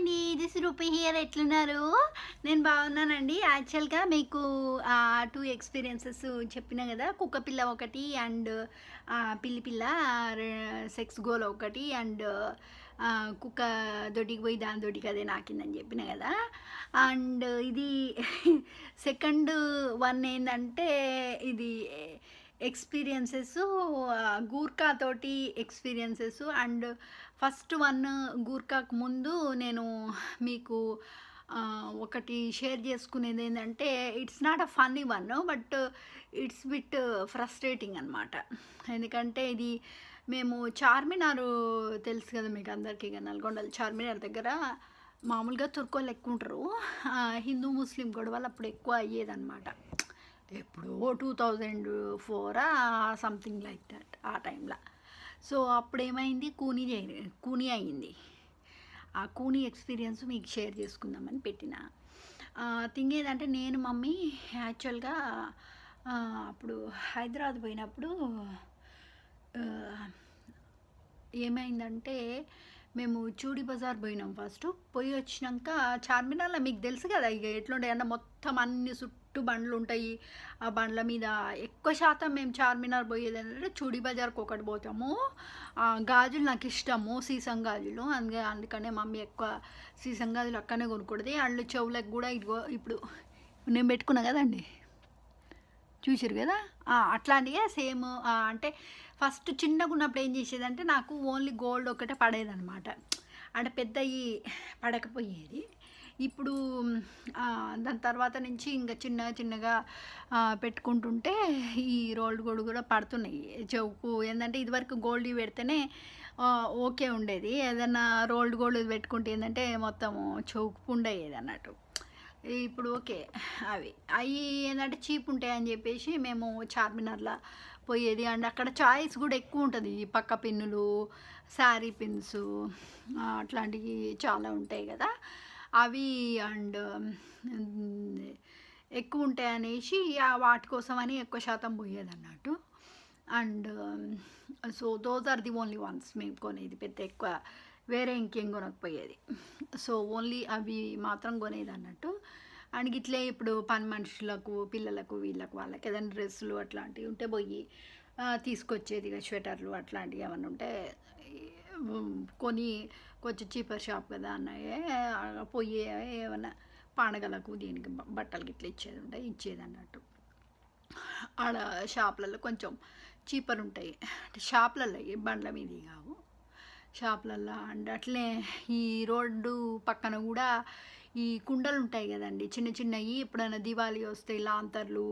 అండి this rupee here ఎట్లున్నారు? నేను బాగున్నానండి. యాక్చువల్గా మీకు టూ ఎక్స్పీరియన్సెస్ చెప్పిన కదా కుక్క పిల్ల ఒకటి అండ్ పిల్లి పిల్ల సెక్స్ గోల్ ఒకటి అండ్ కుక్క దొడ్డికి పోయి దాని దొడ్డికి అదే నాకిందని చెప్పిన కదా. అండ్ ఇది సెకండ్ వన్ ఏంటంటే ఇది ఎక్స్పీరియన్సెస్ గూర్ఖా తోటి ఎక్స్పీరియన్సెస్ అండ్ ఫస్ట్ వన్ గూర్ఖాకు ముందు నేను మీకు ఒకటి షేర్ చేసుకునేది ఏంటంటే it's not a funny one but it's bit frustrating అనమాట ఎందుకంటే ఇది మేము చార్మినార్ తెలుసు కదా మీకు అందరికీ ఇక నల్గొండలో చార్మినార్ దగ్గర మామూలుగా తుర్కోలు ఎక్కువ ఉంటారు. హిందూ ముస్లిం గొడవలు అప్పుడు ఎక్కువ అయ్యేదన్నమాట. ఎప్పుడో టూ థౌజండ్ ఫోరా సంథింగ్ లైక్ దట్ ఆ టైంలో. సో అప్పుడు ఏమైంది కూనీ చేయ కూనీ ఆ కూనీ ఎక్స్పీరియన్స్ మీకు షేర్ చేసుకుందామని పెట్టిన. థింగ్ ఏదంటే నేను మమ్మీ యాక్చువల్గా అప్పుడు హైదరాబాద్ పోయినప్పుడు ఏమైందంటే మేము చూడి బజార్ పోయినాం ఫస్ట్. పోయి వచ్చినాక చార్మినార్లో మీకు తెలుసు కదా ఇక ఎట్లుండే అన్న మొత్తం అన్ని చుట్టూ చుట్టూ బండ్లు ఉంటాయి. ఆ బండ్ల మీద ఎక్కువ శాతం మేము చార్మినార్ పోయేది ఏంటంటే చూడి బజార్కి ఒకటి పోతాము. గాజులు నాకు ఇష్టము సీసం గాజులు. అందుకే అందుకనే మమ్మీ ఎక్కువ సీసం గాజులు అక్కనే కొనుక్కుంటుంది. అండ్ చెవులకు కూడా ఇదిగో ఇప్పుడు నేను పెట్టుకున్నా కదండి? చూసారు కదా? అట్లాంటిగా అట్లాంటివే సేమ్ అంటే ఫస్ట్ చిన్నగా ఉన్నప్పుడు ఏం చేసేదంటే నాకు ఓన్లీ గోల్డ్ ఒకటే పడేదనమాట అంటే పెద్దవి పడకపోయేది. ఇప్పుడు దాని తర్వాత నుంచి ఇంకా చిన్న చిన్నగా పెట్టుకుంటుంటే ఈ రోల్డ్ గోల్డ్ కూడా పడుతున్నాయి. చెవుకు ఏంటంటే ఇదివరకు గోల్డ్ పెడితేనే ఓకే ఉండేది. ఏదన్నా రోల్డ్ గోల్డ్ పెట్టుకుంటే ఏంటంటే మొత్తము చెవుకు పుండయ్యేది అన్నట్టు. ఇప్పుడు ఓకే అవి. అవి ఏంటంటే చీప్ ఉంటాయని చెప్పేసి మేము చార్మినార్లో పోయేది. అండ్ అక్కడ చాయిస్ కూడా ఎక్కువ ఉంటుంది. ఈ పక్క పిన్నులు శారీ పిన్స్ అట్లాంటివి చాలా ఉంటాయి కదా. అవి అండ్ ఎక్కువ ఉంటాయి అనేసి ఆ వాటి కోసమని ఎక్కువ శాతం పోయేది అన్నట్టు and so those are the only ones మేము కొనేది. పెద్ద ఎక్కువ వేరే ఇంకేం కొనకపోయేది. సో ఓన్లీ అవి మాత్రం కొనేది అన్నట్టు అండ్ ఇట్లే ఇప్పుడు పని మనుషులకు పిల్లలకు వీళ్ళకు వాళ్ళకి ఏదైనా డ్రెస్సులు అట్లాంటివి ఉంటే పోయి తీసుకొచ్చేది ఇక స్వెటర్లు అట్లాంటివి ఏమైనా ఉంటే కొని కొంచెం చీపర్ షాప్ కదా అన్న పొయ్యి ఏమన్నా పండగలకు దీనికి బట్టలు గిట్లా ఇచ్చేది ఉంటాయి ఇచ్చేది అన్నట్టు. ఆడ షాపులలో కొంచెం చీపర్ ఉంటాయి. అంటే షాపులలో ఏ బండ్ల మీద కావు. షాపులలో అండ్ అట్లే ఈ రోడ్డు పక్కన కూడా ఈ కుండలు ఉంటాయి కదండి. చిన్న చిన్నవి ఎప్పుడైనా దివాళీ వస్తే లాంతర్లు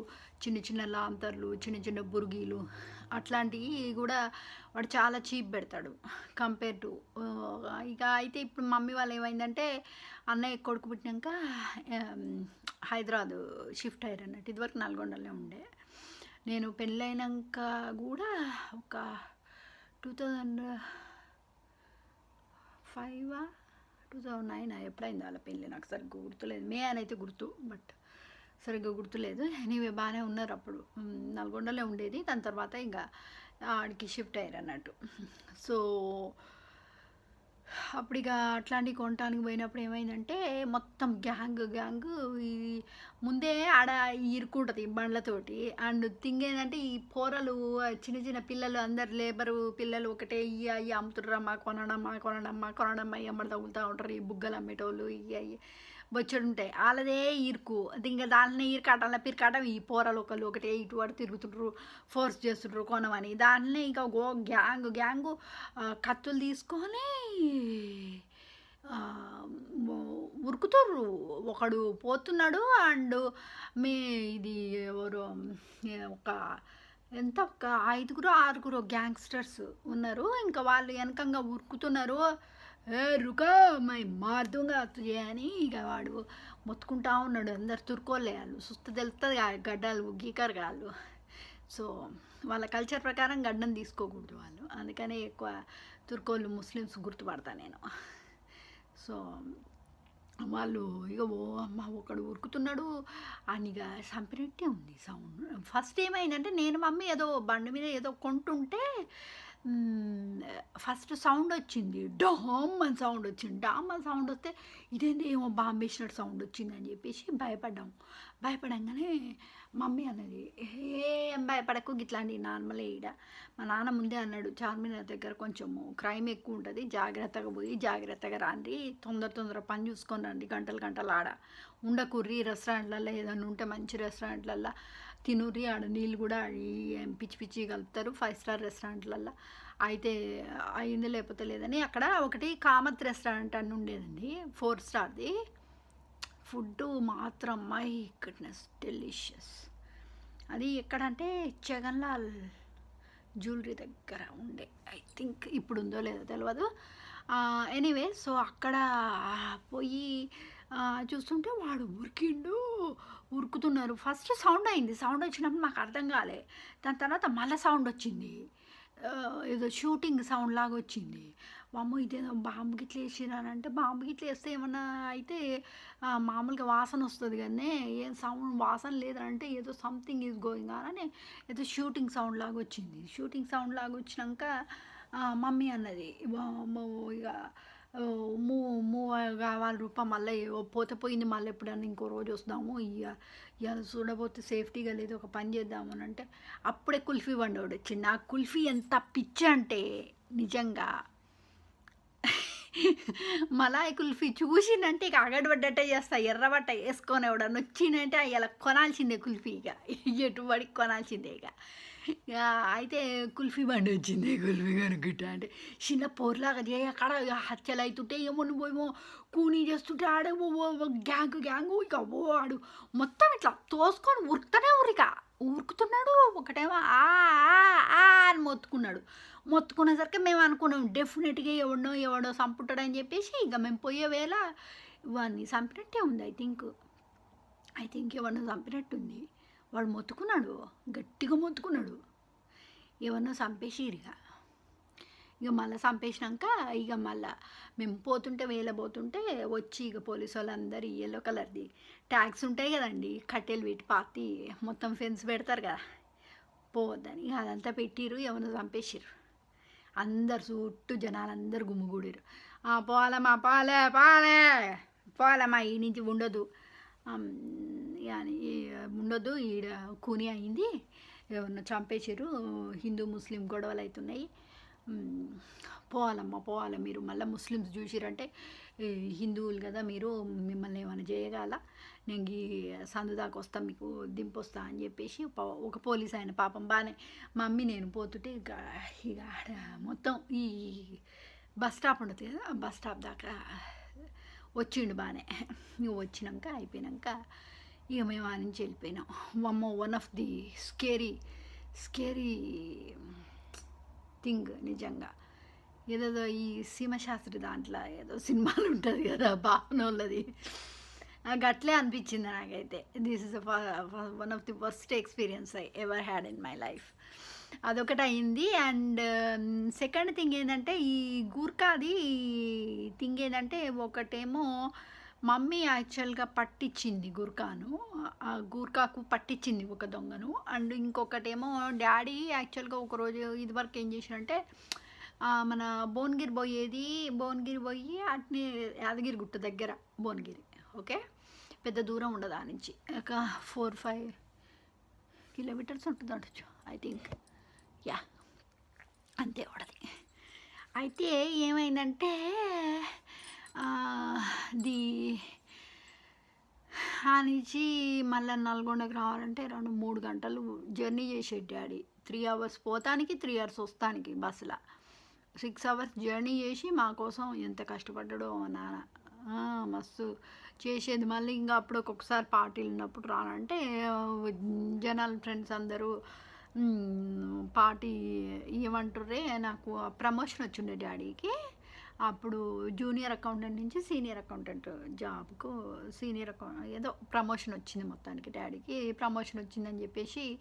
చిన్న చిన్న లాంతర్లు చిన్న చిన్న బుర్గీలు అట్లాంటివి కూడా వాడు చాలా చీప్ పెడతాడు కంపేర్ టు ఇక అయితే ఇప్పుడు మమ్మీ వాళ్ళు ఏమైందంటే అన్నయ్య కొడుకు పుట్టినాక హైదరాబాద్ షిఫ్ట్ అయ్యారు అన్నట్టు ఇదివరకు నల్గొండలో ఉండే. నేను పెళ్ళైనాక కూడా ఒక two thousand five two thousand nine ఎప్పుడైంది వాళ్ళ పెళ్ళి నాకు సరిగ్గా గుర్తులేదు. మే అని అయితే గుర్తు బట్ సరిగ్గా గుర్తులేదు. ఎనీవే బాగానే ఉన్నారు అప్పుడు. నల్గొండలో ఉండేది. దాని తర్వాత ఇంకా ఆడికి షిఫ్ట్ అయ్యారు అన్నట్టు. సో అప్పుడు ఇక అట్లాంటివి కొనటానికి పోయినప్పుడు ఏమైందంటే మొత్తం గ్యాంగ్ గ్యాంగ్ ఈ ముందే ఆడ ఇరుక్కుంటుంది బండ్లతోటి. అండ్ థింగ్ ఏంటంటే ఈ పోరలు చిన్న చిన్న పిల్లలు అందరు లేబరు పిల్లలు ఒకటే ఇయ్య అయ్యి అమ్ముతుండ్రమ్మా కొనడమ్మా కొనడమ్మా కొనడమ్మా ఎమ్మడి తగులుతూ ఉంటారు ఈ బుగ్గలు అమ్మేటోళ్ళు ఇవి అయ్యి. బొచ్చడు ఉంటాయి వాళ్ళదే ఇరుకు అది ఇంకా దానిని ఇరకాటంలో పిరకాటం ఈ పోరలు ఒకళ్ళు ఒకటే ఇటు వాడు తిరుగుతుండ్రు ఫోర్స్ చేస్తుండ్రు కొనమని. దానిని ఇంకా గో గ్యాంగ్ గ్యాంగు కత్తులు తీసుకొని ఆ, ఉరుకుతుర్రు. ఒకడు పోతున్నాడు అండ్ మీ ఇది ఎవరు ఒక ఎంత ఒక ఐదుగురు ఆరుగురు గ్యాంగ్స్టర్స్ ఉన్నారు. ఇంకా వాళ్ళు వెనకంగా ఉరుకుతున్నారు. ఏ మై మార్దుగా అని ఇక వాడు మొత్తుకుంటా ఉన్నాడు. అందరు తురుకోలే వాళ్ళు. సుస్తు తెలుస్తుంది గడ్డలు గీకరు వాళ్ళు సో వాళ్ళ కల్చర్ ప్రకారం గడ్డం తీసుకోకూడదు వాళ్ళు. అందుకనే ఎక్కువ తుర్కోళ్ళు ముస్లిమ్స్ గుర్తుపడతా నేను. సో వాళ్ళు ఇక ఓ అమ్మ ఒకడు ఉరుకుతున్నాడు అని ఇక చంపినట్టే ఉంది సౌండ్. ఫస్ట్ ఏమైందంటే నేను మమ్మీ ఏదో బండి మీద ఏదో కొంటుంటే ఫస్ట్ సౌండ్ వచ్చింది. డామ్ అని సౌండ్ వచ్చింది. డామ్ అని సౌండ్ వస్తే ఇదేంటి ఏమో బాంబేసినట్టు సౌండ్ వచ్చింది అని చెప్పేసి భయపడ్డాం. భయపడంగానే మమ్మీ అన్నది ఏం పడకు ఇట్లాంటి నార్మల్ ఈడ మా నాన్న ముందే అన్నాడు చార్మినార్ దగ్గర కొంచెము క్రైమ్ ఎక్కువ ఉంటుంది జాగ్రత్తగా పోయి జాగ్రత్తగా రాండి తొందర తొందర పని చూసుకొని రండి గంటలు గంటలు ఆడ. ఉండకుర్రి రెస్టారెంట్లలో ఏదైనా ఉంటే మంచి రెస్టారెంట్లల్లో తినుర్రి ఆడ నీళ్ళు కూడా పిచ్చి పిచ్చి కలుపుతారు ఫైవ్ స్టార్ రెస్టారెంట్లల్లో. అయితే అయింది లేకపోతే లేదని అక్కడ ఒకటి కామత్ రెస్టారెంట్ అని ఉండేదండి ఫోర్ స్టార్ది. ఫుడ్ మాత్రం మై గుడ్నెస్ డెలిషియస్. అది ఎక్కడంటే జగన్లాల్ జ్యువెలరీ దగ్గర ఉండే. ఐ థింక్ ఇప్పుడు ఉందో లేదో తెలియదు ఎనీవే సో అక్కడ పోయి చూస్తుంటే వాడు ఉరికిండు ఉరుకుతున్నారు. ఫస్ట్ సౌండ్ అయింది. సౌండ్ వచ్చినప్పుడు మాకు అర్థం కాలే. దాని తర్వాత మళ్ళీ సౌండ్ వచ్చింది. ఏదో షూటింగ్ సౌండ్ లాగా వచ్చింది. వామ్మో ఇదేదో బాంబు గిట్ల వేసిరానంటే బాంబు గిట్ల వేస్తే ఏమన్నా అయితే మామూలుగా వాసన వస్తుంది కానీ ఏం సౌండ్ వాసన లేదంటే ఏదో సంథింగ్ ఈజ్ గోయింగ్ ఆన్ అని ఏదో షూటింగ్ సౌండ్ లాగా వచ్చింది. షూటింగ్ సౌండ్ లాగా వచ్చినాక మమ్మీ అన్నది ఇక మూవ్ మూవ్ కావాలి రూప మళ్ళీ పోతే పోయింది మళ్ళీ ఎప్పుడైనా ఇంకో రోజు వస్తాము ఇక ఇవాళ చూడబోతే సేఫ్టీగా లేదు ఒక పని చేద్దాము అని అంటే అప్పుడే కుల్ఫీ వండోడు వచ్చింది నాకు కుల్ఫీ ఎంత పిచ్చి అంటే నిజంగా మలాయి కుల్ఫీ చూసిందంటే ఇక అగడబడ్డట్టే చేస్తా ఎర్రబట్ట వేసుకొని ఎవడన్నా వచ్చిందంటే ఇలా కొనాల్సిందే కుల్ఫీ ఇక. ఎటుబడికి కొనాల్సిందే ఇక. అయితే కుల్ఫీ బండి వచ్చింది కుల్ఫీ కనుక్కుంటా అంటే చిన్న పోర్లాగా చేయ అక్కడ హత్యలు అవుతుంటే ఏమో నువ్వేమో కూనీ చేస్తుంటే ఆడే ఓ గ్యాంగ్ గ్యాంగ్ ఇక ఓ ఆడు మొత్తం ఇట్లా తోసుకొని ఉరుకుతానే ఊరిక ఉరుకుతున్నాడు ఒకటేమో ఆ ఆ, అని మొత్తుకున్నాడు. మొత్తుకునేసరికి మేము అనుకున్నాం డెఫినెట్గా ఎవడో ఎవడో చంపుతాడని చెప్పేసి ఇంకా మేము పోయే వేళ వాడిని చంపినట్టే ఉంది ఐ థింక్ ఐ థింక్ ఎవరినో చంపినట్టుంది. వాడు మొత్తుకున్నాడు గట్టిగా మొత్తుకున్నాడు. ఎవరినో చంపేసిరు ఇక ఇక మళ్ళీ చంపేసినాక ఇక మళ్ళా మేము పోతుంటే వేల పోతుంటే వచ్చి ఇక పోలీసు వాళ్ళందరూ ఎల్లో కలర్ది ట్యాక్స్ ఉంటాయి కదండి కట్టెలు పెట్టి పాతి మొత్తం ఫెన్స్ పెడతారు కదా. పోవద్దని ఇక అదంతా పెట్టిరు ఎవరినో చంపేసిర్రు అందరు చుట్టూ జనాలు అందరు గుమ్ముగూడిరు "ఆ, పోవాలమ్మా పాలే పాలే పోవాలమ్మా ఈ నుంచి ఉండదు అని ఉండొద్దు ఈడ కూని అయింది. ఎవరినో చంపేసారు హిందూ ముస్లిం గొడవలు అవుతున్నాయి పోవాలమ్మా పోవాలి మీరు. మళ్ళీ ముస్లిమ్స్ చూసిరంటే హిందువులు కదా మీరు మిమ్మల్ని ఏమైనా చేయగల? నేను ఈ సందు దాకా వస్తా మీకు దింపొస్తా అని చెప్పేసి ఒక పోలీస్ ఆయన పాపం బాగానే మమ్మీ నేను పోతుంటే ఇక ఇక ఆడ మొత్తం ఈ బస్ స్టాప్ ఉండదు కదా ఆ బస్ స్టాప్ దాకా వచ్చిండు బాగానే నువ్వు వచ్చినాక అయిపోయినాక ఇక మేము ఆ నుంచి వెళ్ళిపోయినాం. వమ్మో one of the scary scary thing నిజంగా. ఏదేదో ఈ సీమశాస్త్రి దాంట్లో ఏదో సినిమాలు ఉంటుంది కదా బాగునోళ్ళది నాకు అట్లే అనిపించింది నాకైతే. This is one of the worst experience I ever had in my life అదొకటి అయింది. అండ్ సెకండ్ థింగ్ ఏంటంటే ఈ గూర్ఖాది థింగ్ ఏంటంటే ఒకటేమో మమ్మీ యాక్చువల్గా పట్టించింది గుర్కాను ఆ గూర్ఖాకు పట్టించింది ఒక దొంగను. అండ్ ఇంకొకటేమో డాడీ యాక్చువల్గా ఒకరోజు ఇదివరకు ఏం చేసినంటే మన భువనగిరి పోయేది భువనగిరి పోయి అట్నే యాదగిరి గుట్ట దగ్గర భువనగిరి ఓకే? పెద్ద దూరం ఉండదు ఆ నుంచి. ఒక ఫోర్ ఫైవ్ కిలోమీటర్స్ ఉంటుంది అంటచ్చు ఐ థింక్. యా అంతే ఉండదు అయితే ఏమైందంటే ది ఆ నుంచి మళ్ళీ నల్గొండకి రావాలంటే రెండు మూడు గంటలు జర్నీ చేసేది డాడీ. త్రీ అవర్స్ పోతానికి త్రీ అవర్స్ వస్తానికి బస్సులో. సిక్స్ అవర్స్ జర్నీ చేసి మా కోసం ఎంత కష్టపడ్డాడో నాన్న. మస్తు చేసేది. మళ్ళీ ఇంకా అప్పుడు ఒక్కొక్కసారి పార్టీలు ఉన్నప్పుడు రానంటే జనాల ఫ్రెండ్స్ అందరూ పార్టీ ఇవ్వమంటుర్రే నాకు ప్రమోషన్ వచ్చిండే డాడీకి. అప్పుడు జూనియర్ అకౌంటెంట్ నుంచి సీనియర్ అకౌంటెంట్ జాబ్కు సీనియర్ అకౌంట్ ఏదో ప్రమోషన్ వచ్చింది మొత్తానికి డాడీకి. ప్రమోషన్ వచ్చిందని చెప్పేసి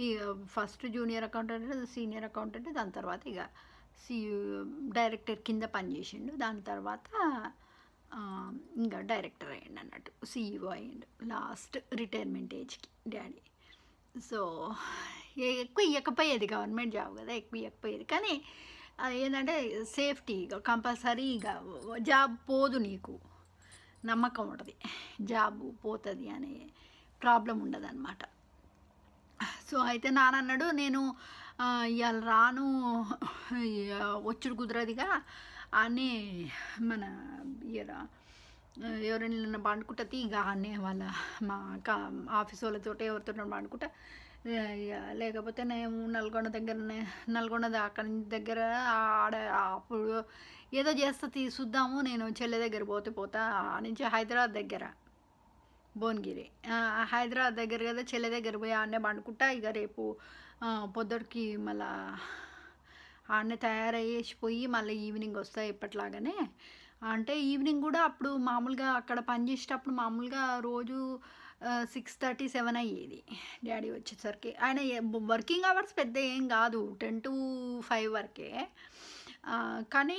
ఈ first junior accountant senior accountant దాని తర్వాత ఇక సి డైరెక్టర్ కింద పనిచేసిండు దాని తర్వాత ఇంకా డైరెక్టర్ అయ్యండు అన్నట్టు. సీఈఓ అయ్యిండు. లాస్ట్ రిటైర్మెంట్ ఏజ్కి డాడీ. సో ఎక్కువ ఇవ్వకపోయేది గవర్నమెంట్ జాబ్ కదా ఎక్కువ ఇవ్వకపోయేది కానీ ఏంటంటే సేఫ్టీ కంపల్సరీ ఇక జాబ్ పోదు నీకు. నమ్మకం ఉంటుంది. జాబ్ పోతుంది అనే ప్రాబ్లం ఉండదు అనమాట సో అయితే నానన్నాడు నేను ఇవాళ రాను వచ్చుడు కుదరదుగా అని మన ఎవరైనా పండుకుంటుంది ఇక అనే వాళ్ళ మా కా ఆఫీస్ వాళ్ళతో ఎవరితో పండుకుంటా లేకపోతే నేను నల్గొండ దగ్గర నల్గొండ అక్కడి నుంచి దగ్గర ఆడ అప్పుడు ఏదో చేస్తా తీసుద్దాము నేను చెల్లె దగ్గర పోతే పోతా ఆ నుంచి హైదరాబాద్ దగ్గర. భువనగిరి. హైదరాబాద్ దగ్గర కదా చెల్లె దగ్గర పోయి ఆడనే పండుకుంటా ఇక రేపు పొద్దుడికి పొద్దుటికి మళ్ళా ఆడనే తయారయ్యేసి పోయి మళ్ళీ ఈవినింగ్ వస్తా ఎప్పట్లాగానే అంటే ఈవినింగ్ కూడా అప్పుడు మామూలుగా అక్కడ పని చేసేటప్పుడు మామూలుగా రోజు సిక్స్ థర్టీ సెవెన్ అయ్యేది. డాడీ వచ్చేసరికి. ఆయన వర్కింగ్ అవర్స్ పెద్ద ఏం కాదు. టెన్ టు ఫైవ్ వరకే. కానీ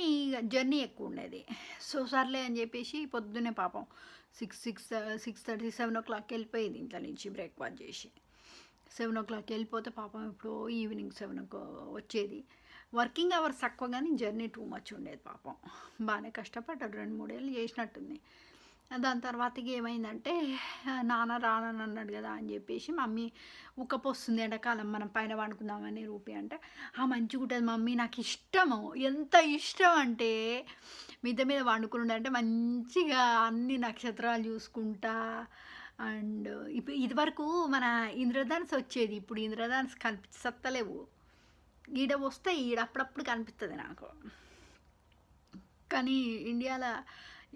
జర్నీ ఎక్కువ ఉండేది. సో సర్లే అని చెప్పేసి పొద్దున్నే పాపం six six six thirty seven ఓ క్లాక్కి వెళ్ళిపోయేది ఇంట్లో నుంచి బ్రేక్ఫాస్ట్ చేసి. సెవెన్ ఓ క్లాక్కి వెళ్ళిపోతే పాపం ఇప్పుడు ఈవినింగ్ సెవెన్ వచ్చేది. వర్కింగ్ అవర్స్ తక్కువ కానీ జర్నీ టూ మచ్ ఉండేది పాపం. బాగానే కష్టపడ్డాడు. రెండు మూడేళ్ళు చేసినట్టుంది. దాని తర్వాతకి ఏమైందంటే నాన్న రానని అన్నాడు కదా అని చెప్పేసి మమ్మీ ఉక్కపోస్తుంది ఎండాకాలం మనం పైన పండుకుందామని రూపి అంటే. ఆ మంచిగా ఉంటుంది మమ్మీ నాకు ఇష్టము. ఎంత ఇష్టం అంటే మిద్ద మీద వండుకుని అంటే మంచిగా అన్ని నక్షత్రాలు చూసుకుంటా. అండ్ ఇప్పుడు ఇదివరకు మన ఇంద్రధనస్ వచ్చేది ఇప్పుడు ఇంద్రధనుస్ కనిపించలేవు ఈడ వస్తే ఈడ అప్పుడప్పుడు కనిపిస్తుంది నాకు. కానీ ఇండియాలో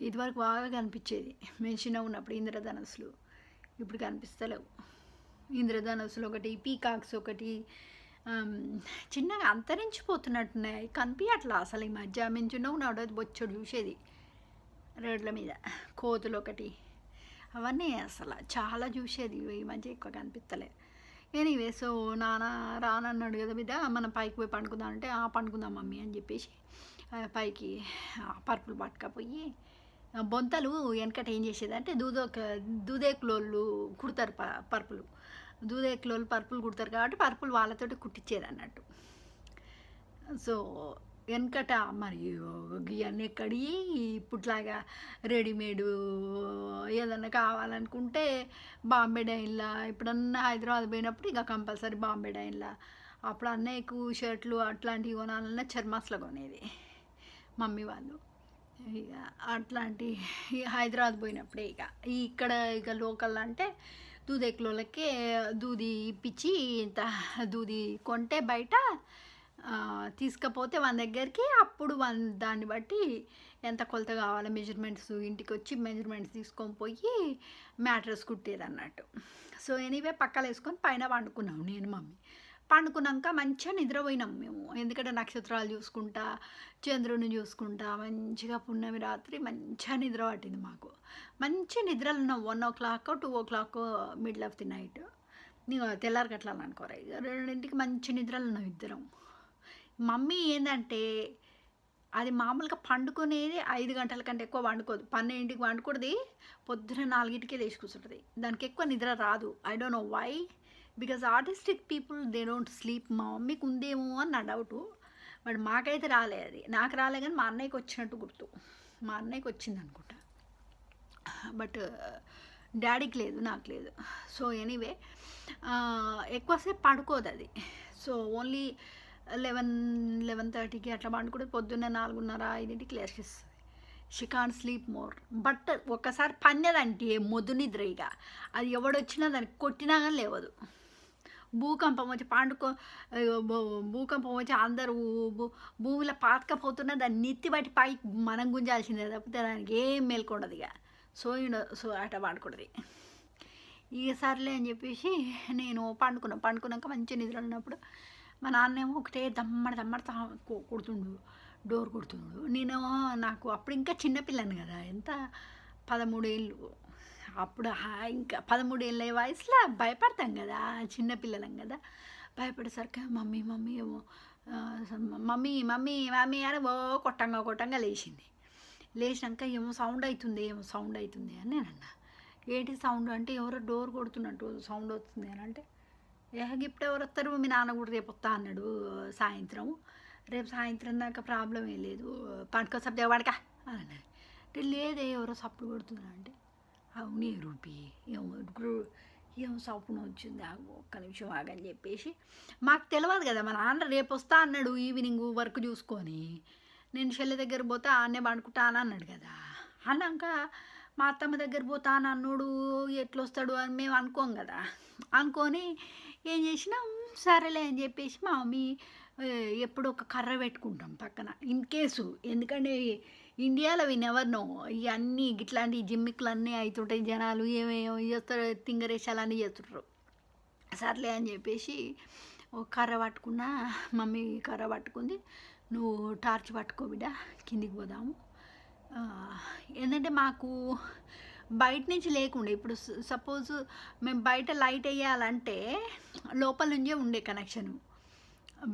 ఇదివరకు బాగా కనిపించేది. మేము ఉన్నప్పుడు ఇంద్రధనుస్సులు. ఇప్పుడు కనిపిస్తలేవు. ఇంద్రధనుస్సులు ఒకటి పీకాక్స్ ఒకటి చిన్నగా అంతరించిపోతున్నట్టున్నాయి. కనిపించట్లా అసలు ఈ మధ్య. మేము చిన్నగా ఉన్నప్పుడు బొచ్చడు చూసేది రోడ్ల మీద. కోతులు ఒకటి. అవన్నీ అసలు చాలా చూసేది. ఈ మధ్య ఎక్కువ కనిపిస్తలే. ఎనీవే సో నాన్న రానన్నాడు కదా బిడ్డ మనం పైకి పోయి పండుకుందాం అంటే ఆ పండుకుందాం మమ్మీ అని చెప్పేసి పైకి పరుపులు పట్టుకపోయి బొంతలు వెనకట ఏం చేసేదంటే దూదోక దూదేకులోళ్ళు కుడతారు ప పరుపులు. దూదేకులోళ్ళు పర్పులు కుడతారు కాబట్టి పర్పులు వాళ్ళతోటి కుట్టించేది అన్నట్టు. సో వెనకట మరి ఇవన్నీ ఎక్కడి ఇప్పుట్లాగా రెడీమేడ్ ఏదన్నా కావాలనుకుంటే బాంబే డైన్లా ఇప్పుడన్నా హైదరాబాద్ పోయినప్పుడు ఇక కంపల్సరీ బాంబే డైన్లా. అప్పుడు అన్నయ్యకు షర్ట్లు అట్లాంటివి కొనాలన్నా చర్మాస్లో కొనేది. మమ్మీ వాళ్ళు. అట్లాంటి హైదరాబాద్ పోయినప్పుడే ఇక ఈ ఇక్కడ ఇక లోకల్ అంటే దూది ఎక్కులకే దూది ఇప్పించి ఇంత దూది కొంటే బయట తీసుకపోతే మన దగ్గరికి అప్పుడు వన్ దాన్ని బట్టి ఎంత కొలత కావాలో మెజర్మెంట్స్ ఇంటికి వచ్చి మెజర్మెంట్స్ తీసుకొని పోయి మ్యాట్రస్ కుట్టేది అన్నట్టు సో ఎనీవే పక్కలు వేసుకొని పైన వండుకున్నాం నేను మమ్మీ. పండుకున్నాక మంచిగా నిద్రపోయినాం మేము. ఎందుకంటే నక్షత్రాలు చూసుకుంటా చంద్రుని చూసుకుంటా మంచిగా పున్నమి రాత్రి మంచిగా నిద్ర పట్టింది మాకు. మంచి నిద్రలు ఉన్నాం one o'clock two o'clock middle of the night నీకు తెల్లారి గట్లా అనుకోరా ఇక రెండింటికి మంచి నిద్రలు ఉన్నాం ఇద్దరం. మమ్మీ ఏంటంటే అది మామూలుగా పండుకునేది ఐదు గంటల కంటే ఎక్కువ వండుకోదు పన్నెండింటికి వండుకూడదు పొద్దున నాలుగింటికే లేచి కూర్చుంటుంది. దానికి ఎక్కువ నిద్ర రాదు. I don't know why because artistic people they don't sleep మా మమ్మీకి ఉందేమో అని నా డౌటు బట్ మాకైతే రాలే అది. నాకు రాలే కానీ మా అన్నయ్యకి వచ్చినట్టు గుర్తు. మా అన్నయ్యకి వచ్చింది అనుకుంటా. బట్ డాడీకి లేదు నాకు లేదు. సో ఎనీవే ఎక్కువసేపు పడుకోదు అది. సో ఓన్లీ లెవెన్ లెవెన్ థర్టీకి అట్లా పండుకుంటే పొద్దున్న నాలుగున్నర ఐదింటికి లేచేస్తుంది. She can sleep more but ఒక్కసారి పన్నెదంటే మొద్దు నిద్ర ఇక. అది ఎవడొచ్చినా దానికి కొట్టినా కానీ లేవదు. భూకంపం వచ్చి పండుకో భూకంపం వచ్చి అందరూ భూ- భూమిలో పాతకపోతున్నా దాన్ని నెత్తి బట్టి పైకి మనం గుంజాల్సిందే తప్పితే దానికి ఏం మేల్కొండదు ఇక. సో సో అట పాడకూడదు. ఇక సర్లే అని చెప్పేసి నేను పండుకున్నాను పండుకున్నాక మంచి నిద్ర ఉన్నప్పుడు మా నాన్నేమో ఒకటే దమ్మడి దమ్మడి కొడుతుండు డోర్ కొడుతుండు. నేను నాకు అప్పుడు ఇంకా చిన్నపిల్లని కదా. ఎంత? పదమూడేళ్ళు. అప్పుడు హా- ఇంకా పదమూడేళ్ళ వయసులో భయపడతాం కదా చిన్నపిల్లలం కదా. భయపడేసరికి మమ్మీ మమ్మీ ఏమో మమ్మీ మమ్మీ మమ్మీ అని ఓ కొట్టంగా కొట్టంగా లేచింది. లేచినాక ఏమో సౌండ్ అవుతుంది ఏమో సౌండ్ అవుతుంది అని నేను అన్నా. ఏంటి సౌండ్ అంటే ఎవరో డోర్ కొడుతున్నట్టు సౌండ్ వస్తుంది అని అంటే ఏ గిఫ్ట్ ఎవరు వస్తారు? మీ నాన్న కూడా రేపు వస్తా అన్నాడు సాయంత్రం రేపు సాయంత్రం దాకా ప్రాబ్లం ఏం లేదు. పండుకో సబ్జెక్ట్ పడక అని అన్నది. అంటే లేదే ఎవరో సప్పుడు కొడుతున్నా అంటే. అవునే రూపీ ఏమో ఏం సప్పున వచ్చింది? ఆగు ఒక్క నిమిషం ఆగని చెప్పేసి. మాకు తెలియదు కదా మా నాన్న రేపు వస్తా అన్నాడు ఈవినింగ్ వర్క్ చూసుకొని. నేను చెల్లి దగ్గర పోతే ఆనే పండుకుంటా అని అన్నాడు కదా. అన్నాక మా అత్తమ్మ దగ్గర పోతా అని అన్నోడు ఎట్లొస్తాడు అని మేము అనుకోం కదా. అనుకొని ఏం చేసినాం సరేలే అని చెప్పేసి మా మమ్మీ ఎప్పుడు ఒక కర్ర పెట్టుకుంటాం పక్కన ఇన్ కేసు. ఎందుకంటే ఇండియాలో విన్ ఎవర్ నో ఇవన్నీ ఇట్లాంటి జిమ్మిక్లు అన్నీ అవుతుంటాయి జనాలు ఏమేమో చేస్తారు తింగరేషాలు అన్నీ చేస్తుంటారు. సర్లే అని చెప్పేసి ఓ కర్ర పట్టుకున్న మమ్మీ కర్ర పట్టుకుంది నువ్వు టార్చ్ పట్టుకో బిడ్డ కిందికి పోదాము. ఏంటంటే మాకు బయట నుంచి లేకుండే ఇప్పుడు సపోజ్ మేము బయట లైట్ వేయాలంటే లోపల నుంచే ఉండే కనెక్షను.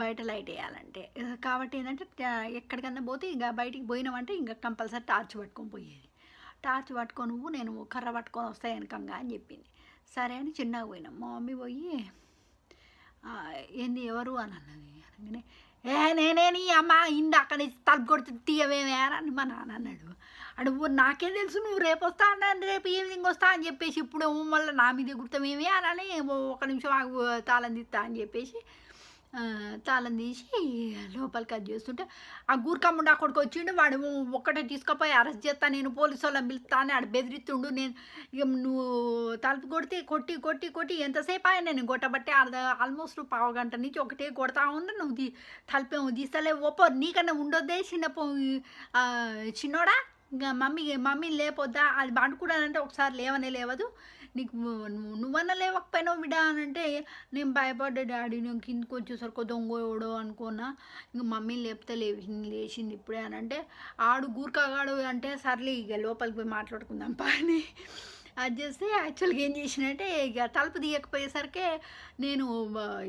బయట లైట్ వేయాలంటే. కాబట్టి ఏంటంటే ఎక్కడికైనా ఎక్కడికన్నా పోతే ఇంకా బయటికి పోయినామంటే ఇంకా కంపల్సరీ టార్చ్ పట్టుకొని పోయేది. టార్చ్ పట్టుకొని నువ్వు నేను కర్ర పట్టుకొని వస్తాయి వెనకంగా అని చెప్పింది. సరే అని చిన్నగా పోయినాం. మా మమ్మీ పోయి ఏంది ఎవరు అని అన్నది. అనగానే ఏ నేనే నీ అమ్మ ఇంద అక్కడ తలుపు కొడుతు తీయవేమే అని మా నాన్న అన్నాడు. అడు నాకే తెలుసు నువ్వు రేపు వస్తా అన్నాను రేపు ఈవినింగ్ వస్తా అని చెప్పేసి ఇప్పుడు మళ్ళీ నా మీద గుర్తమేమి అని ఒక నిమిషం తాళం తీస్తా అని చెప్పేసి తాళం తీసి లోపలికి అది చేస్తుంటే ఆ గూర్కమ్ముడు అక్కడికి వచ్చిండు వాడు ఒక్కటే తీసుకుపోయి అరెస్ట్ చేస్తా నేను పోలీసు వాళ్ళని పిలుస్తా అని ఆడు బెదిరిస్తుండు. నేను ఇక నువ్వు తలుపు కొడితే కొట్టి కొట్టి కొట్టి ఎంతసేపు ఆయన నేను కొట్టబట్టి అర్ధ ఆల్మోస్ట్ పావు గంట నుంచి ఒకటే కొడతా ఉన్నా నువ్వు తీ తలుపేమో తీస్తలే ఓపో నీకన్నా ఉండొద్దే చిన్న చిన్నోడా? ఇంకా మమ్మీ మమ్మీ లేపొద్దా? అది పండుకున్నానంటే ఒకసారి లేవనే లేవదు. నీకు నువ్వు- నువ్వన్నా లేవకపోయినావు బిడ్డ అని అంటే నేను భయపడ్డా డాడీ నేను కిందకి వచ్చేసరికి దొంగ ఎవడో అనుకున్నా ఇంకా మమ్మీ లేపితే లేచింది లేచింది ఇప్పుడే అని అంటే ఆడు గూర్కాగాడు అంటే సర్లే ఇక లోపలికి పోయి మాట్లాడుకుందాం పని అది చేస్తే యాక్చువల్గా ఏం చేసినంటే ఇక తలుపు తీయకపోయేసరికి నేను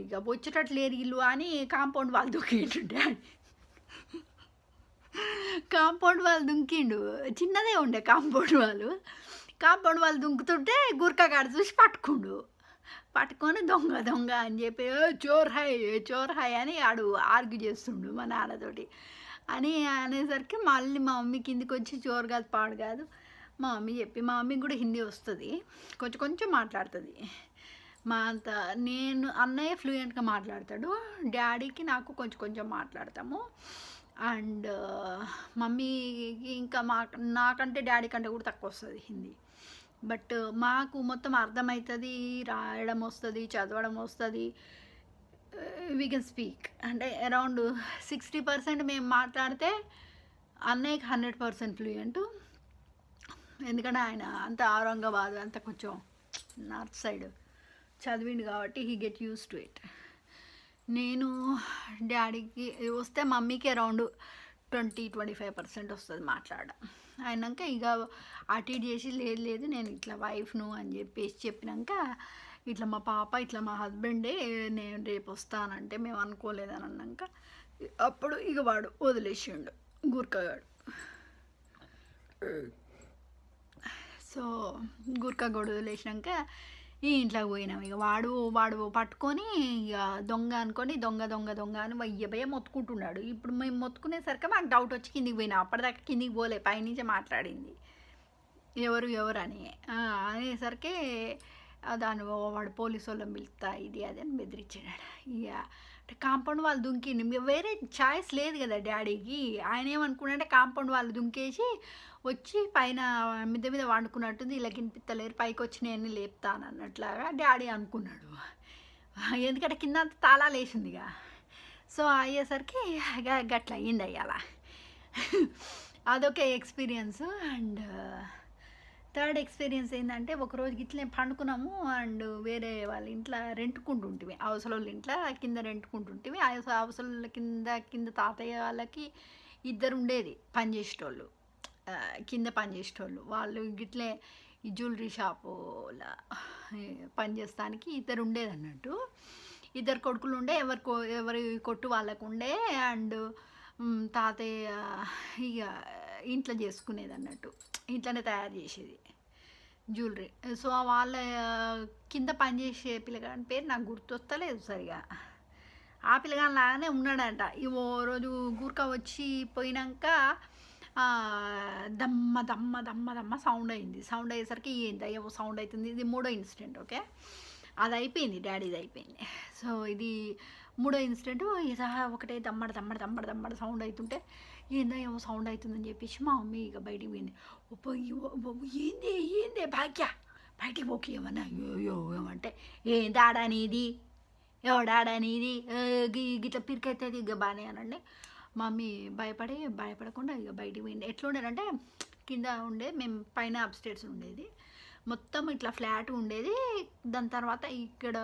ఇక వచ్చేటట్లు లేరు ఇల్లు అని కాంపౌండ్ వాళ్ళు దూకింటుండే కాంపౌండ్ వాళ్ళు దుంకిండు. చిన్నదే ఉండే కాంపౌండ్ వాళ్ళు కాంపౌండ్ వాళ్ళు దుంకుతుంటే గుర్కగాడు చూసి పట్టుకుండు. పట్టుకొని దొంగ దొంగ అని చెప్పి చోర్ హై చోర్ హై అని ఆడు ఆర్గ్యూ చేస్తుండు మా నాన్నతోటి. అని అనేసరికి మళ్ళీ మా మమ్మీ కిందికి వచ్చి చోరు కాదు పాడు కాదు మా మమ్మీ చెప్పి మా మమ్మీకి కూడా హిందీ వస్తుంది కొంచెం కొంచెం మాట్లాడుతుంది. మా అంత నేను అన్నయ్య ఫ్లూయెంట్గా మాట్లాడతాడు డాడీకి నాకు కొంచెం కొంచెం మాట్లాడతాము. అండ్ మమ్మీకి ఇంకా మా నాకంటే డాడీ కంటే కూడా తక్కువ వస్తుంది హిందీ. బట్ మాకు మొత్తం అర్థమవుతుంది రాయడం వస్తుంది చదవడం వస్తుంది. వీ కెన్ స్పీక్ అంటే అరౌండ్ సిక్స్టీ పర్సెంట్ మేము మాట్లాడితే అన్నయ్యకి హండ్రెడ్ పర్సెంట్ ఫ్లూయెంట్ ఎందుకంటే ఆయన అంత ఔరంగాబాద్ అంత కొంచెం నార్త్ సైడ్ చదివిండు కాబట్టి he get use to it నేను డాడీకి వస్తే మమ్మీకి around twenty twenty five percent వస్తుంది మాట్లాడడం. అయినాక ఇక అటు ఇటు చేసి లేదు లేదు నేను ఇట్లా వైఫ్ను అని చెప్పేసి చెప్పినాక ఇట్లా మా పాప ఇట్లా మా హస్బెండే నేను రేపు వస్తానంటే మేము అనుకోలేదని అన్నాక అప్పుడు ఇక వాడు వదిలేసిండు గుర్కగాడు సో గుర్కా గొడవ వదిలేసినాక ఈ ఇంట్లోకి పోయినాం. ఇక వాడు వాడు పట్టుకొని ఇక దొంగ అనుకొని దొంగ దొంగ దొంగ అని వయ్య భయ మొత్తుకుంటున్నాడు. ఇప్పుడు మేము మొత్తుకునేసరికి మాకు డౌట్ వచ్చి కిందికి పోయినా. అప్పటిదాకా కిందికి పోలే పైనుంచే మాట్లాడింది. ఎవరు ఎవరు అని. అనేసరికి దాని వాడు పోలీసు వాళ్ళని పిలుస్తా ఇది అది అని బెదిరించాడు. ఇక కాంపౌండ్ వాళ్ళు దుంకింది వేరే ఛాయిస్ లేదు కదా డాడీకి. ఆయన ఏమనుకున్నాడంటే కాంపౌండ్ వాళ్ళు దుంకేసి వచ్చి పైన మీద మీద వండుకున్నట్టుంది. ఇలా కినిపిత్తలేరు పైకి వచ్చి నేను లేపుతాను అన్నట్లాగా డాడీ అనుకున్నాడు. ఎందుకంటే కింద అంత తాళాలు వేసిందిగా. సో అయ్యేసరికి గట్ల అయ్యింది అయ్యాల. అదొక ఎక్స్పీరియన్స్ అండ్ థర్డ్ ఎక్స్పీరియన్స్ ఏంటంటే ఒకరోజు ఇట్లే పండుకున్నాము అండ్ వేరే వాళ్ళ ఇంట్లో రెంట్కుంటుంటివి అవసరం వాళ్ళ ఇంట్లో కింద రెంట్కుంటుంటివి అవసరం కింద కింద తాతయ్య వాళ్ళకి ఇద్దరు ఉండేది పనిచేసేటోళ్ళు కింద పనిచేసేటోళ్ళు వాళ్ళు గిట్లే ఈ జ్యువెలరీ షాపులా పనిచేస్తానికి ఇద్దరు ఉండేది అన్నట్టు ఇద్దరు కొడుకులు ఉండే ఎవరి కొ ఎవరి కొట్టు వాళ్ళకు ఉండే అండ్ తాతయ్య ఇక ఇంట్లో చేసుకునేది అన్నట్టు ఇంట్లోనే తయారు చేసేది. జ్యువెలరీ. సో వాళ్ళ కింద పనిచేసే పిల్లగాని పేరు నాకు గుర్తొస్తలేదు సరిగా. ఆ పిల్లగాని లాగానే ఉన్నాడంట. ఈ ఓ రోజు గూర్ఖా వచ్చి పోయినాక దమ్మ దమ్మ దమ్మ దమ్మ సౌండ్ అయింది. సౌండ్ అయ్యేసరికి ఏంటి అయ్యో సౌండ్ అవుతుంది. ఇది మూడో ఇన్సిడెంట్ ఓకే? అది అయిపోయింది డాడీది అయిపోయింది సో ఇది మూడో ఇన్సిడెంట్ సహా ఒకటే దమ్మడ దమ్మడ దమ్మడ దమ్మడ సౌండ్ అవుతుంటే ఏందో ఏమో సౌండ్ అవుతుందని చెప్పేసి మా మమ్మీ ఇక బయటికి పోయింది. ఏంది ఏంది భాగ్య బయటికి పోకి ఏమన్నా అయ్యో ఏమంటే ఏంది ఆడనేది? ఎవడాడనేది గిట్ల పిరికైతుంది ఇక బాగానే అనండి మమ్మీ భయపడి భయపడకుండా ఇక బయటికి పోయింది. ఎట్లా ఉండేదంటే కింద ఉండే మేము పైన అప్స్టేట్స్ ఉండేది. మొత్తం ఇట్లా ఫ్లాట్ ఉండేది. దాని తర్వాత ఇక్కడ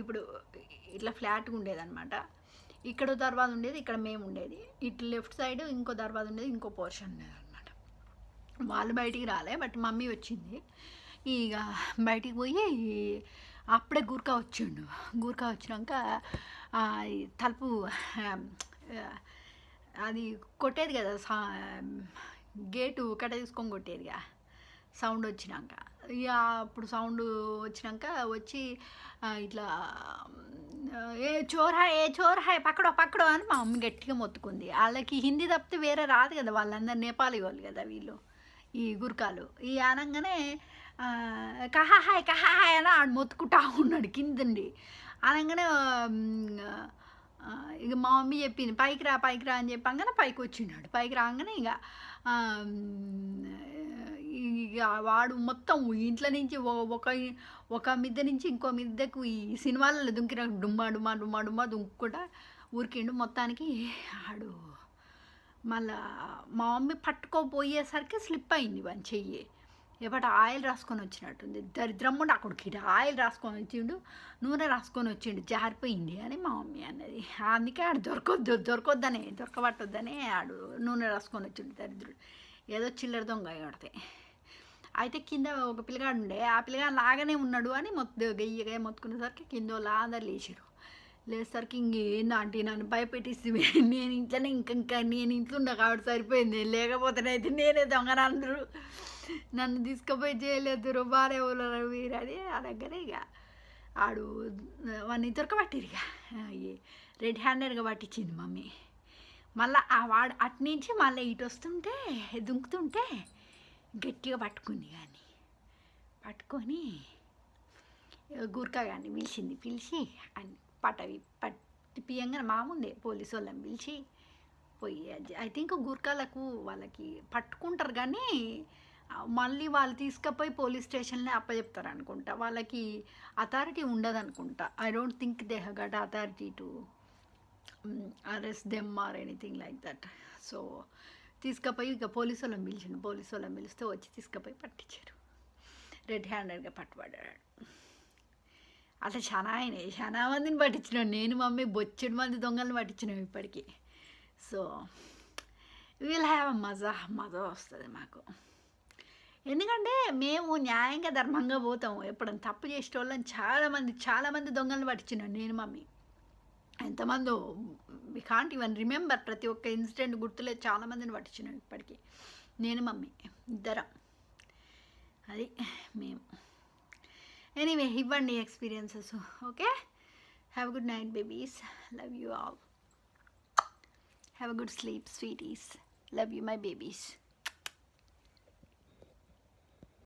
ఇప్పుడు ఇట్లా ఫ్లాట్గా ఉండేదన్నమాట. ఇక్కడ దర్వాజ ఉండేది ఇక్కడ మేము ఉండేది. ఇటు లెఫ్ట్ సైడ్ ఇంకో దర్వాజ ఉండేది ఇంకో పోర్షన్ ఉండేది అనమాట వాళ్ళు బయటికి రాలే బట్ మమ్మీ వచ్చింది. ఇక బయటికి పోయి అప్పుడే గుర్కా వచ్చిండు. గూర్కా వచ్చినాక తలుపు అది కొట్టేది కదా సా గేటు కట్ట తీసుకొని కొట్టేదిగా. సౌండ్ వచ్చినాక. ఇక అప్పుడు సౌండ్ వచ్చినాక వచ్చి ఇట్లా ఏ చోర్ హాయ్ ఏ చోర్ హాయ్ పక్కడో పక్కడో అని మా మమ్మీ గట్టిగా మొత్తుకుంది. వాళ్ళకి హిందీ తప్పితే వేరే రాదు కదా వాళ్ళందరూ నేపాలి వాళ్ళు కదా వీళ్ళు ఈ గుర్కాలు. ఈ అనగానే కహా హాయ్ కహా హాయ్ అని ఆడు మొత్తుకుంటా ఉన్నాడు కిందండి అనగానే ఇక మా మమ్మీ చెప్పింది పైకి రా పైకి రా అని చెప్పంగానే పైకి వచ్చినాడు. పైకి రాగానే ఇక వాడు మొత్తం ఇంట్లో నుంచి ఒక ఒక మిద్దె నుంచి ఇంకో మిద్దెకు ఈ సినిమాలలో దుంకిన డుమ్మా డుమ్మా డుమ్మా డుమ్మా దుంకుకుంటా ఊరికిండు మొత్తానికి ఆడు మళ్ళా మా మమ్మీ పట్టుకోపోయేసరికి స్లిప్ అయింది వాని చెయ్యి. ఎప్పటి ఆయిల్ రాసుకొని వచ్చినట్టుంది. దరిద్రం ఉండి అక్కడికి ఆయిల్ రాసుకొని వచ్చిండు నూనె రాసుకొని వచ్చిండు జారిపోయింది అని మా మమ్మీ అన్నది. అందుకే ఆడు దొరకొద్దు దొరకొద్దనే దొరకబట్టొద్దనే ఆడు నూనె రాసుకొని వచ్చిండు దరిద్రుడు. ఏదో చిల్లర దొంగ కొడితే అయితే కింద ఒక పిల్లగాడు ఉండే ఆ పిల్లగాడు లాగానే ఉన్నాడు అని మొత్తం గయ్యగా మొత్తుకునేసరికి కింద అందరు లేచారు లేసరికి ఇంకేంది ఆంటీ నన్ను భయపెట్టేసి నేను ఇంట్లోనే ఇంక ఇంకా నేను ఇంట్లో ఉండ కాబట్టి సరిపోయింది. లేకపోతేనైతే నేనే దొంగనందరు నన్ను తీసుకుపోయి చేయలేదు బారే ఊళ్ళో వీరు అది ఆ దగ్గర ఇక ఆడు వాడిని దొరకబట్టిరు ఇక రెడ్ హ్యాండెడ్గా పట్టించింది మమ్మీ. మళ్ళీ ఆ వాడు అటు నుంచి మళ్ళీ ఇటు వస్తుంటే దుంకుతుంటే గట్టిగా పట్టుకుంది కానీ. పట్టుకొని గుర్కా కానీ పిలిచింది. పిలిచి అని పటవి పట్టి పియంగానే మాముందే పోలీసు వాళ్ళని పిలిచి పోయి ఐ థింక్ గుర్కాలకు వాళ్ళకి పట్టుకుంటారు కానీ మళ్ళీ వాళ్ళు తీసుకుపోయి పోలీస్ స్టేషన్లో అప్పచెప్తారు అనుకుంటా. వాళ్ళకి అథారిటీ ఉండదు అనుకుంటా I don't think they have got authority to arrest them or anything like that. So తీసుకుపోయి ఇక పోలీసు వాళ్ళని పిలిచిండు. పోలీసు వాళ్ళని పిలిస్తే వచ్చి తీసుకుపోయి పట్టించారు. రెడ్ హ్యాండెడ్గా పట్టుబడ్డాడు. అట్లా చాలా ఆయన. చాలా మందిని పట్టించినాడు. నేను మమ్మీ బొచ్చెడు మంది దొంగలను పట్టించినాం ఇప్పటికీ. సో వీల్ హ్యావ్ మజా మజా వస్తుంది మాకు. ఎందుకంటే మేము న్యాయంగా ధర్మంగా పోతాము. ఎప్పుడైనా తప్పు చేసే వాళ్ళని చాలామంది చాలామంది దొంగలను పట్టించినాడు. నేను మమ్మీ. ఎంతమందో వి కాంట్ ఈవెన్ రిమెంబర్ ప్రతి ఒక్క ఇన్సిడెంట్ గుర్తులేదు చాలామందిని పట్టించిన ఇప్పటికీ. నేను మమ్మీ ఇద్దరం. అది మేము. ఎనీవే ఇవ్వండి experiences okay have good night babies love you all have good sleep sweeties love you my babies